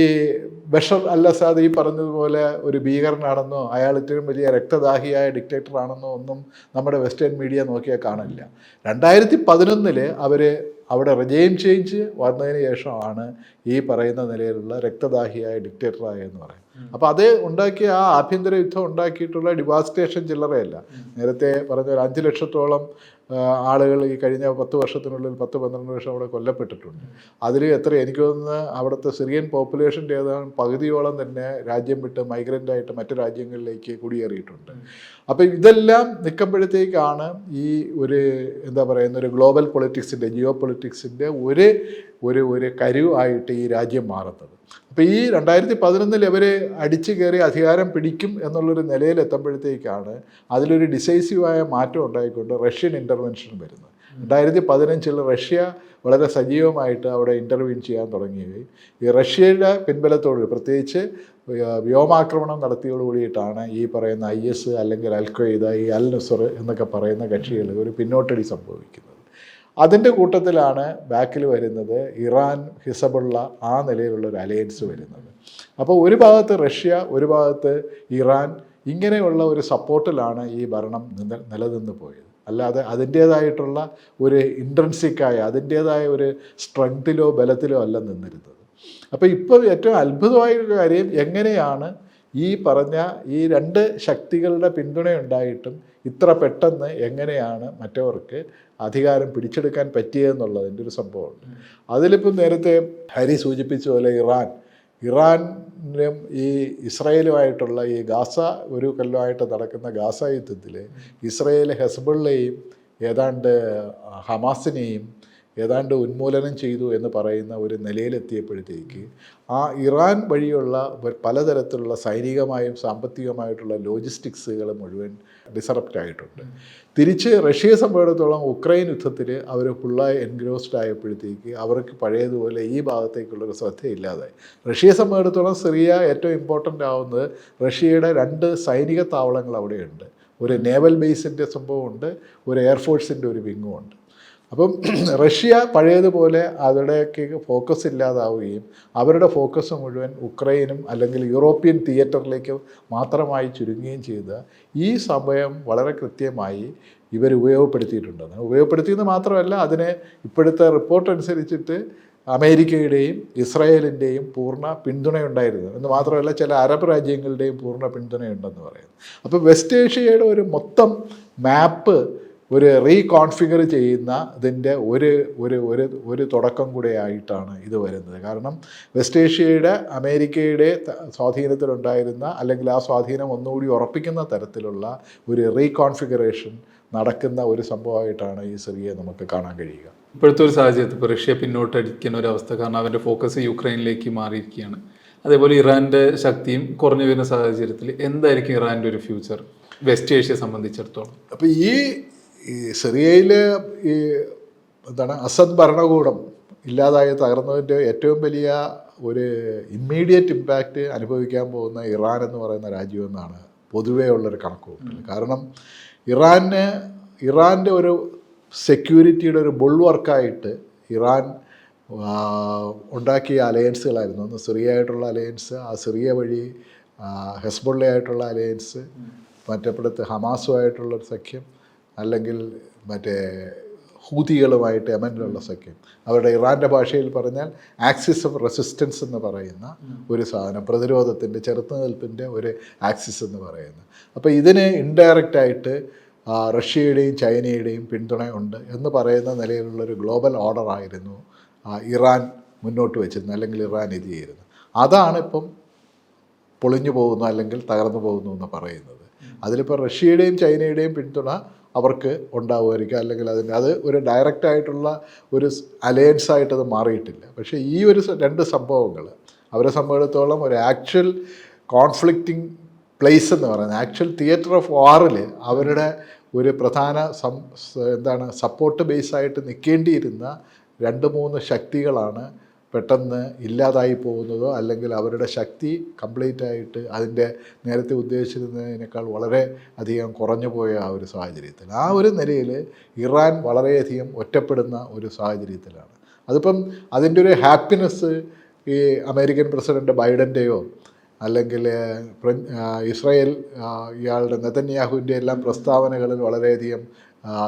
ഈ ബഷർ അൽ ഈ പറഞ്ഞതുപോലെ ഒരു ഭീകരനാണെന്നോ അയാൾ ഇത്രയും വലിയ രക്തദാഹിയായ ഡിക്റ്റേറ്ററാണെന്നോ ഒന്നും നമ്മുടെ വെസ്റ്റേൺ മീഡിയ നോക്കിയാൽ കാണില്ല. രണ്ടായിരത്തി പതിനൊന്നിൽ അവർ അവിടെ റെജൈം ചേഞ്ച് വന്നതിന് ശേഷമാണ് ഈ പറയുന്ന നിലയിലുള്ള രക്തദാഹിയായ ഡിക്റ്റേറ്ററായ എന്ന് പറയും അപ്പോൾ അത് ഉണ്ടാക്കിയ ആ ആഭ്യന്തര യുദ്ധം ഉണ്ടാക്കിയിട്ടുള്ള ഡിവാസ്റ്റേഷൻ ചില്ലറയല്ല. നേരത്തെ പറഞ്ഞ ഒരു അഞ്ച് ലക്ഷത്തോളം ആളുകൾ ഈ കഴിഞ്ഞ പത്ത് വർഷത്തിനുള്ളിൽ പത്ത് പന്ത്രണ്ട് വർഷം അവിടെ കൊല്ലപ്പെട്ടിട്ടുണ്ട്. അതിൽ എത്ര എനിക്ക് തോന്നുന്നത് അവിടുത്തെ സിറിയൻ പോപ്പുലേഷന്റെ ഏതാണ് പകുതിയോളം തന്നെ രാജ്യം വിട്ട് മൈഗ്രന്റ് ആയിട്ട് മറ്റു രാജ്യങ്ങളിലേക്ക് കുടിയേറിയിട്ടുണ്ട്. അപ്പോൾ ഇതെല്ലാം നിൽക്കുമ്പോഴത്തേക്കാണ് ഈ ഒരു എന്താ പറയുന്ന ഒരു ഗ്ലോബൽ പൊളിറ്റിക്സിന്റെ ജിയോ പൊളിറ്റിക്സിന്റെ ഒരു ഒരു ഒരു കരുവായിട്ട് ഈ രാജ്യം മാറുന്നത്. അപ്പോൾ ഈ രണ്ടായിരത്തി പതിനൊന്നിൽ ഇവർ അടിച്ചു കയറി അധികാരം പിടിക്കും എന്നുള്ളൊരു നിലയിൽ എത്തുമ്പോഴത്തേക്കാണ് അതിലൊരു ഡിസൈസീവായ മാറ്റം ഉണ്ടായിക്കൊണ്ട് റഷ്യൻ ഇന്റർവെൻഷൻ വരുന്നത്. രണ്ടായിരത്തി പതിനഞ്ചിൽ റഷ്യ വളരെ സജീവമായിട്ട് അവിടെ ഇന്റർവ്യൂ ചെയ്യാൻ തുടങ്ങുകയും ഈ റഷ്യയുടെ പിൻബലത്തോട് പ്രത്യേകിച്ച് വ്യ- വ്യോമാക്രമണം നടത്തിയോടുകൂടിയിട്ടാണ് ഈ പറയുന്ന ഐ എസ് അല്ലെങ്കിൽ അൽ ഈ അൽ നസർ എന്നൊക്കെ പറയുന്ന കക്ഷികൾ ഒരു പിന്നോട്ടടി സംഭവിക്കുന്നത്. അതിന്റെ കൂട്ടത്തിലാണ് ബാക്കിൽ വരുന്നത് ഇറാൻ ഹിസബുള്ള ആ നിലയിലുള്ള ഒരു അലയൻസ് വരുന്നത്. അപ്പോൾ ഒരു ഭാഗത്ത് റഷ്യ ഒരു ഭാഗത്ത് ഇറാൻ ഇങ്ങനെയുള്ള ഒരു സപ്പോർട്ടിലാണ് ഈ ഭരണം നില നിലനിന്ന് പോയത്. അല്ലാതെ അതിന്റേതായിട്ടുള്ള ഒരു ഇൻട്രൻസിക്കായ അതിന്റേതായ ഒരു സ്ട്രെങ്തിലോ ബലത്തിലോ അല്ല നിന്നിരുന്നത്. അപ്പോൾ ഇപ്പോൾ ഏറ്റവും അത്ഭുതമായ ഒരു കാര്യം എങ്ങനെയാണ് ഈ പറഞ്ഞ ഈ രണ്ട് ശക്തികളുടെ പിന്തുണയുണ്ടായിട്ടും ഇത്ര പെട്ടെന്ന് എങ്ങനെയാണ് മറ്റവർക്ക് അധികാരം പിടിച്ചെടുക്കാൻ പറ്റിയതെന്നുള്ളതിന്റെ ഒരു സംഭവമുണ്ട്. അതിലിപ്പം നേരത്തെ ഹരി സൂചിപ്പിച്ച പോലെ ഇറാൻ ഇറാനും ഈ ഇസ്രയേലുമായിട്ടുള്ള ഈ ഗാസ ഒരു കൊല്ലമായിട്ട് നടക്കുന്ന ഗാസ യുദ്ധത്തിൽ ഇസ്രയേൽ ഹെസ്ബുള്ളയും ഏതാണ്ട് ഹമാസിനെയും ഏതാണ്ട് ഉന്മൂലനം ചെയ്തു എന്ന് പറയുന്ന ഒരു നിലയിലെത്തിയപ്പോഴത്തേക്ക് ആ ഇറാൻ വഴിയുള്ള പലതരത്തിലുള്ള സൈനികമായും സാമ്പത്തികമായിട്ടുള്ള ലോജിസ്റ്റിക്സുകൾ മുഴുവൻ ഡിസറപ്റ്റ് ആയിട്ടുണ്ട് തിരിച്ച് റഷ്യയെ സംബന്ധിച്ചിടത്തോളം ഉക്രൈൻ യുദ്ധത്തിൽ അവർ ഫുള്ളായി എൻഗ്രോസ്ഡ് ആയപ്പോഴത്തേക്ക് അവർക്ക് പഴയതുപോലെ ഈ ഭാഗത്തേക്കുള്ളൊരു ശ്രദ്ധയില്ലാതായി. റഷ്യയെ സംബന്ധിച്ചിടത്തോളം സിറിയ ഏറ്റവും ഇമ്പോർട്ടന്റ് ആവുന്നത് റഷ്യയുടെ രണ്ട് സൈനിക താവളങ്ങൾ അവിടെയുണ്ട്. ഒരു നേവൽ ബേസിന്റെ സംഭവമുണ്ട് ഒരു എയർഫോഴ്സിന്റെ ഒരു വിങ്ങും ഉണ്ട് അപ്പം റഷ്യ പഴയതുപോലെ അവിടേക്ക് ഫോക്കസ് ഇല്ലാതാവുകയും അവരുടെ ഫോക്കസ് മുഴുവൻ ഉക്രൈനും അല്ലെങ്കിൽ യൂറോപ്യൻ തിയേറ്ററിലേക്ക് മാത്രമായി ചുരുങ്ങുകയും ചെയ്ത ഈ സമയം വളരെ കൃത്യമായി ഇവർ ഉപയോഗപ്പെടുത്തിയിട്ടുണ്ട്. ഉപയോഗപ്പെടുത്തിയെന്ന് മാത്രമല്ല അതിനെ ഇപ്പോഴത്തെ റിപ്പോർട്ട് അനുസരിച്ചിട്ട് അമേരിക്കയുടെയും ഇസ്രായേലിന്റെയും പൂർണ പിന്തുണയുണ്ടായിരുന്നു. എന്ന് മാത്രമല്ല ചില അറബ് രാജ്യങ്ങളുടെയും പൂർണ പിന്തുണയുണ്ടെന്ന് പറയുന്നു. അപ്പോൾ വെസ്റ്റ് ഏഷ്യയുടെ ഒരു മൊത്തം മാപ്പ് ഒരു റീകോൺഫിഗർ ചെയ്യുന്ന ഇതിന്റെ ഒരു ഒരു ഒരു ഒരു തുടക്കം കൂടെ ആയിട്ടാണ് ഇത് വരുന്നത്. കാരണം വെസ്റ്റ് ഏഷ്യയുടെ അമേരിക്കയുടെ സ്വാധീനത്തിലുണ്ടായിരുന്ന അല്ലെങ്കിൽ ആ സ്വാധീനം ഒന്നുകൂടി ഉറപ്പിക്കുന്ന തരത്തിലുള്ള ഒരു റീകോൺഫിഗറേഷൻ നടക്കുന്ന ഒരു സംഭവമായിട്ടാണ് ഈ സിറിയെ നമുക്ക് കാണാൻ കഴിയുക.
ഇപ്പോഴത്തെ ഒരു സാഹചര്യത്തിൽ ഇപ്പോൾ റഷ്യ പിന്നോട്ടടിക്കുന്ന ഒരു അവസ്ഥ കാരണം അവന്റെ ഫോക്കസ് യുക്രൈനിലേക്ക് മാറിയിരിക്കുകയാണ്. അതേപോലെ ഇറാന്റെ ശക്തിയും കുറഞ്ഞു വരുന്ന സാഹചര്യത്തിൽ എന്തായിരിക്കും ഇറാന്റെ ഒരു ഫ്യൂച്ചർ വെസ്റ്റ് ഏഷ്യയെ സംബന്ധിച്ചിടത്തോളം.
അപ്പോൾ ഈ ഈ സിറിയയിൽ ഈ എന്താണ് അസദ് ഭരണകൂടം ഇല്ലാതായി തകർന്നതിന്റെ ഏറ്റവും വലിയ ഒരു ഇമ്മീഡിയറ്റ് ഇമ്പാക്റ്റ് അനുഭവിക്കാൻ പോകുന്ന ഇറാൻ എന്ന് പറയുന്ന രാജ്യമെന്നാണ് പൊതുവേ ഉള്ളൊരു കണക്കുകൂട്ടൽ കാരണം ഇറാന് ഇറാന്റെ ഒരു സെക്യൂരിറ്റിയുടെ ഒരു ബുൾവർക്കായിട്ട് ഇറാൻ ഉണ്ടാക്കിയ അലയൻസുകളായിരുന്നു. ഒന്ന് സിറിയ ആയിട്ടുള്ള അലയൻസ് ആ സിറിയ വഴി ഹെസ്ബുള്ളയായിട്ടുള്ള അലയൻസ് മറ്റപ്പെടുത്ത് ഹമാസുമായിട്ടുള്ളൊരു സഖ്യം അല്ലെങ്കിൽ മറ്റേ ഹൂതികളുമായിട്ട് യമനിലുള്ള സഖ്യം. അവരുടെ ഇറാന്റെ ഭാഷയിൽ പറഞ്ഞാൽ ആക്സിസ് ഓഫ് റെസിസ്റ്റൻസ് എന്ന് പറയുന്ന ഒരു സാധനം പ്രതിരോധത്തിന്റെ ചെറുത്തുനിൽപ്പിന്റെ ഒരു ആക്സിസ് എന്ന് പറയുന്നത് അപ്പോൾ ഇതിന് ഇൻഡയറക്റ്റായിട്ട് റഷ്യയുടെയും ചൈനയുടെയും പിന്തുണയുണ്ട് എന്ന് പറയുന്ന നിലയിലുള്ളൊരു ഗ്ലോബൽ ഓർഡർ ആയിരുന്നു ഇറാൻ മുന്നോട്ട് വെച്ചിരുന്നത് അല്ലെങ്കിൽ ഇറാൻ ഇത് ചെയ്യുന്നത് അതാണ് ഇപ്പം പൊളിഞ്ഞു പോകുന്നു അല്ലെങ്കിൽ തകർന്നു പോകുന്നു എന്ന് പറയുന്നത്. അതിലിപ്പോൾ റഷ്യയുടെയും ചൈനയുടെയും പിന്തുണ അവർക്ക് ഉണ്ടാവുമായിരിക്കും. അല്ലെങ്കിൽ അതിന്റെ അത് ഒരു ഡയറക്റ്റായിട്ടുള്ള ഒരു അലയൻസ് ആയിട്ട് അത് മാറിയിട്ടില്ല. പക്ഷേ ഈ ഒരു രണ്ട് സംഭവങ്ങൾ അവരെ സംബന്ധിച്ചിടത്തോളം ഒരു ആക്ച്വൽ കോൺഫ്ലിക്റ്റിംഗ് പ്ലേസ് എന്ന് പറയുന്നത് ആക്ച്വൽ തിയേറ്റർ ഓഫ് വാറിൽ അവരുടെ ഒരു പ്രധാന സ- എന്താണ് സപ്പോർട്ട് ബേസായിട്ട് നിൽക്കേണ്ടിയിരുന്ന രണ്ട് മൂന്ന് ശക്തികളാണ് പെട്ടെന്ന് ഇല്ലാതായി പോകുന്നതോ അല്ലെങ്കിൽ അവരുടെ ശക്തി കംപ്ലീറ്റ് ആയിട്ട് അതിന്റെ നേരത്തെ ഉദ്ദേശിച്ചിരുന്നതിനേക്കാൾ വളരെ അധികം കുറഞ്ഞു പോയ ആ ഒരു സാഹചര്യത്തിൽ. ആ ഒരു നിലയിൽ ഇറാൻ വളരെയധികം ഒറ്റപ്പെടുന്ന ഒരു സാഹചര്യത്തിലാണ്. അതിപ്പം അതിന്റെ ഒരു ഹാപ്പിനെസ് ഈ അമേരിക്കൻ പ്രസിഡന്റ് ബൈഡന്റെയോ അല്ലെങ്കിൽ ഇസ്രയേൽ ഇയാളുടെ നെതന്യാഹുവിന്റെ എല്ലാം പ്രസ്താവനകളിൽ വളരെയധികം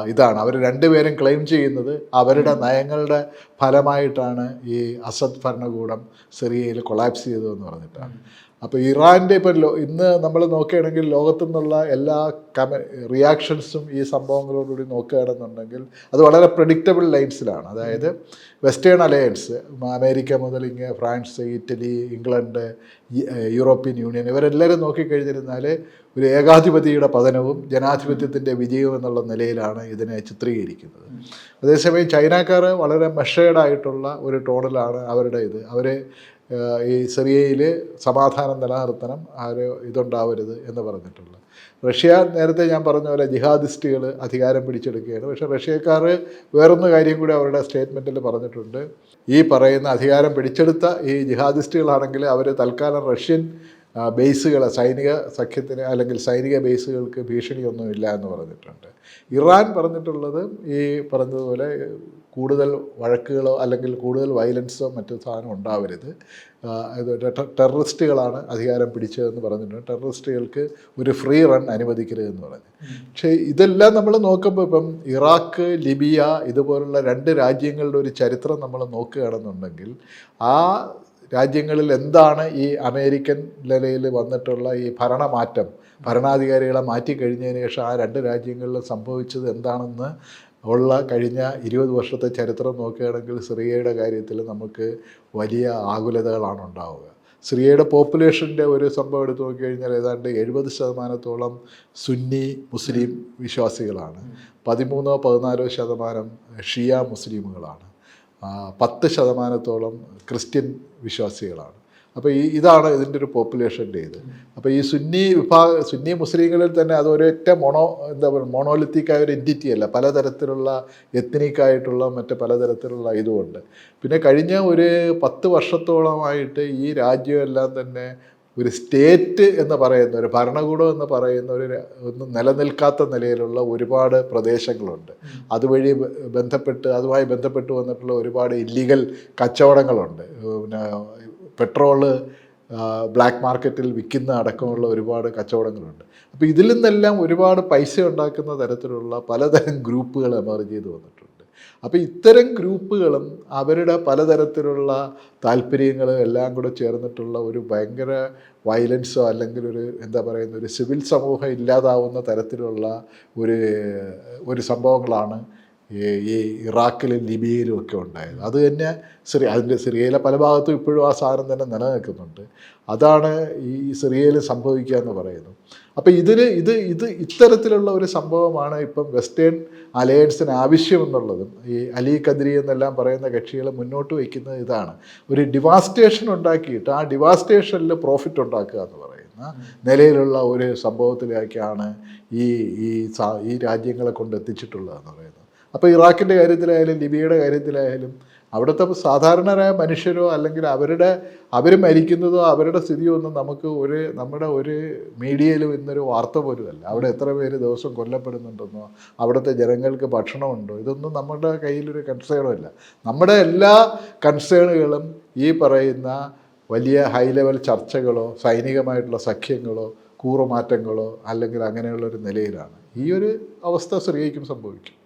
ഇതാണ്. അവർ രണ്ടുപേരും ക്ലെയിം ചെയ്യുന്നത് അവരുടെ നയങ്ങളുടെ ഫലമായിട്ടാണ് ഈ അസദ് ഭരണകൂടം സിറിയയിൽ കൊളാപ്സ് ചെയ്തതെന്ന് പറഞ്ഞിട്ടാണ്. അപ്പോൾ ഇറാന്റെ ഇപ്പം ഇന്ന് നമ്മൾ നോക്കുകയാണെങ്കിൽ ലോകത്തു നിന്നുള്ള എല്ലാ കമ റിയാക്ഷൻസും ഈ സംഭവങ്ങളോടുകൂടി നോക്കുകയാണെന്നുണ്ടെങ്കിൽ അത് വളരെ പ്രഡിക്റ്റബിൾ ലൈൻസിലാണ് അതായത് വെസ്റ്റേൺ അലയൻസ് അമേരിക്ക മുതൽ ഇങ്ങ് France Italy England European Union ഇവരെല്ലാവരും നോക്കിക്കഴിഞ്ഞിരുന്നാൽ ഒരു ഏകാധിപതിയുടെ പതനവും ജനാധിപത്യത്തിന്റെ വിജയവും എന്നുള്ള നിലയിലാണ് ഇതിനെ ചിത്രീകരിക്കുന്നത്. അതേസമയം ചൈനക്കാർ വളരെ മെഷേഡായിട്ടുള്ള ഒരു ടോണിലാണ് അവരുടെ ഇത്. അവർ ഈ സിറിയയിൽ സമാധാനം നിലനിർത്തണം ആരോ ഇതുണ്ടാവരുത് എന്ന് പറഞ്ഞിട്ടുള്ളത്. റഷ്യ നേരത്തെ ഞാൻ പറഞ്ഞ പോലെ ജിഹാദിസ്റ്റുകൾ അധികാരം പിടിച്ചെടുക്കുകയാണ്. പക്ഷേ റഷ്യക്കാർ വേറൊന്ന് കാര്യം കൂടി അവരുടെ സ്റ്റേറ്റ്മെന്റിൽ പറഞ്ഞിട്ടുണ്ട്. ഈ പറയുന്ന അധികാരം പിടിച്ചെടുത്ത ഈ ജിഹാദിസ്റ്റുകളാണെങ്കിൽ അവർ തൽക്കാലം റഷ്യൻ ബേസുകൾ സൈനിക സഖ്യത്തിന് അല്ലെങ്കിൽ സൈനിക ബേസുകൾക്ക് ഭീഷണിയൊന്നുമില്ല എന്ന് പറഞ്ഞിട്ടുണ്ട്. ഇറാൻ പറഞ്ഞിട്ടുള്ളത് ഈ പറഞ്ഞതുപോലെ കൂടുതൽ വഴക്കുകളോ അല്ലെങ്കിൽ കൂടുതൽ വയലൻസോ മറ്റു സാധനം ഉണ്ടാവരുത്. ടെററിസ്റ്റുകളാണ് അധികാരം പിടിച്ചതെന്ന് പറഞ്ഞിട്ടുണ്ട്. ടെററിസ്റ്റുകൾക്ക് ഒരു ഫ്രീ റൺ അനുവദിക്കരുതെന്ന് പറഞ്ഞു. പക്ഷേ ഇതെല്ലാം നമ്മൾ നോക്കുമ്പോൾ ഇപ്പം ഇറാഖ് ലിബിയ ഇതുപോലുള്ള രണ്ട് രാജ്യങ്ങളുടെ ഒരു ചരിത്രം നമ്മൾ നോക്കുകയാണെന്നുണ്ടെങ്കിൽ ആ രാജ്യങ്ങളിൽ എന്താണ് ഈ അമേരിക്കൻ നിലയിൽ വന്നിട്ടുള്ള ഈ ഭരണമാറ്റം? ഭരണാധികാരികളെ മാറ്റിക്കഴിഞ്ഞതിന് ശേഷം ആ രണ്ട് രാജ്യങ്ങളിൽ സംഭവിച്ചത് എന്താണെന്ന് ഉള്ള കഴിഞ്ഞ ഇരുപത് വർഷത്തെ ചരിത്രം നോക്കുകയാണെങ്കിൽ സിറിയയുടെ കാര്യത്തിൽ നമുക്ക് വലിയ ആകുലതകളാണ് ഉണ്ടാവുക. സിറിയയുടെ പോപ്പുലേഷന്റെ ഒരു സംഭവം എടുത്തു നോക്കിക്കഴിഞ്ഞാൽ ഏതാണ്ട് എഴുപത് ശതമാനത്തോളം സുന്നി മുസ്ലിം വിശ്വാസികളാണ്. പതിമൂന്നോ പതിനാലോ ശതമാനം ഷിയ മുസ്ലിമുകളാണ്. പത്ത് ശതമാനത്തോളം ക്രിസ്ത്യൻ വിശ്വാസികളാണ്. അപ്പോൾ ഈ ഇതാണ് ഇതിന്റെ ഒരു പോപ്പുലേഷന്റെ ഇത്. അപ്പോൾ ഈ സുന്നി വിഭാഗ സുന്നി മുസ്ലിങ്ങളിൽ തന്നെ അത് ഒരൊറ്റ മൊണോ എന്താ പറയുക മോണോലിത്തിക്കായ ഒരു എന്റിറ്റി അല്ല. പലതരത്തിലുള്ള എത്നിക്കായിട്ടുള്ള മറ്റ് പലതരത്തിലുള്ള ഇതുമുണ്ട്. പിന്നെ കഴിഞ്ഞ ഒരു പത്ത് വർഷത്തോളമായിട്ട് ഈ രാജ്യമെല്ലാം തന്നെ ഒരു സ്റ്റേറ്റ് എന്ന് പറയുന്ന ഒരു ഭരണകൂടം എന്ന് പറയുന്ന ഒരു ഒന്നും നിലനിൽക്കാത്ത നിലയിലുള്ള ഒരുപാട് പ്രദേശങ്ങളുണ്ട്. അതുവഴി ബന്ധപ്പെട്ട് അതുമായി ബന്ധപ്പെട്ട് വന്നിട്ടുള്ള ഒരുപാട് ഇല്ലീഗൽ കച്ചവടങ്ങളുണ്ട്. പിന്നെ പെട്രോൾ ബ്ലാക്ക് മാർക്കറ്റിൽ വിൽക്കുന്ന അടക്കമുള്ള ഒരുപാട് കച്ചവടങ്ങളുണ്ട്. അപ്പോൾ ഇതിൽ നിന്നെല്ലാം ഒരുപാട് പൈസ ഉണ്ടാക്കുന്ന തരത്തിലുള്ള പലതരം ഗ്രൂപ്പുകൾ എമർജ് ചെയ്ത് വന്നിട്ടുണ്ട്. അപ്പോൾ ഇത്തരം ഗ്രൂപ്പുകളും അവരുടെ പലതരത്തിലുള്ള താല്പര്യങ്ങളും എല്ലാം കൂടെ ചേർന്നിട്ടുള്ള ഒരു ഭയങ്കര വയലൻസോ അല്ലെങ്കിൽ ഒരു എന്താ പറയുന്ന ഒരു സിവിൽ സമൂഹം ഇല്ലാതാവുന്ന തരത്തിലുള്ള ഒരു ഒരു സംഭവങ്ങളാണ് ഈ ഇറാഖിലും ലിബിയയിലും ഒക്കെ ഉണ്ടായത്. അത് തന്നെ സിറിയ അതിന്റെ സിറിയയിലെ പല ഭാഗത്തും ഇപ്പോഴും ആ സാധനം തന്നെ നിലനിൽക്കുന്നുണ്ട്. അതാണ് ഈ സിറിയയിൽ സംഭവിക്കുക എന്ന് പറയുന്നത്. അപ്പോൾ ഇതിൽ ഇത് ഇത് ഇത്തരത്തിലുള്ള ഒരു സംഭവമാണ് ഇപ്പം വെസ്റ്റേൺ അലയൻസിന് ആവശ്യമെന്നുള്ളതും ഈ അലി കദ്രി എന്നെല്ലാം പറയുന്ന കക്ഷികൾ മുന്നോട്ട് വയ്ക്കുന്നത് ഇതാണ്. ഒരു ഡിവാസ്റ്റേഷൻ ഉണ്ടാക്കിയിട്ട് ആ ഡിവാസ്റ്റേഷനിൽ പ്രോഫിറ്റ് ഉണ്ടാക്കുക എന്ന് പറയുന്ന നിലയിലുള്ള ഒരു സംഭവത്തിലേക്കാണ് ഈ ഈ ഈ രാജ്യങ്ങളെ കൊണ്ട് എത്തിച്ചിട്ടുള്ളതെന്ന് പറയുന്നത്. അപ്പോൾ ഇറാഖിന്റെ കാര്യത്തിലായാലും ലിബിയയുടെ കാര്യത്തിലായാലും അവിടുത്തെ സാധാരണരായ മനുഷ്യരോ അല്ലെങ്കിൽ അവരുടെ അവർ മരിക്കുന്നതോ അവരുടെ സ്ഥിതിയോ ഒന്നും നമുക്ക് ഒരു നമ്മുടെ ഒരു മീഡിയയിലും ഇന്നൊരു വാർത്ത പോലുമല്ല അവിടെ എത്ര പേര് ദിവസം കൊല്ലപ്പെടുന്നുണ്ടെന്നോ അവിടുത്തെ ജനങ്ങൾക്ക് ഭക്ഷണമുണ്ടോ ഇതൊന്നും നമ്മുടെ കയ്യിലൊരു കൺസേണും ഇല്ല നമ്മുടെ എല്ലാ കൺസേണുകളും ഈ പറയുന്ന വലിയ ഹൈ ലെവൽ ചർച്ചകളോ സൈനികമായിട്ടുള്ള സഖ്യങ്ങളോ കൂറുമാറ്റങ്ങളോ അല്ലെങ്കിൽ അങ്ങനെയുള്ളൊരു നിലയിലാണ്. ഈ ഒരു അവസ്ഥ സ്ത്രീക്കും സംഭവിക്കും.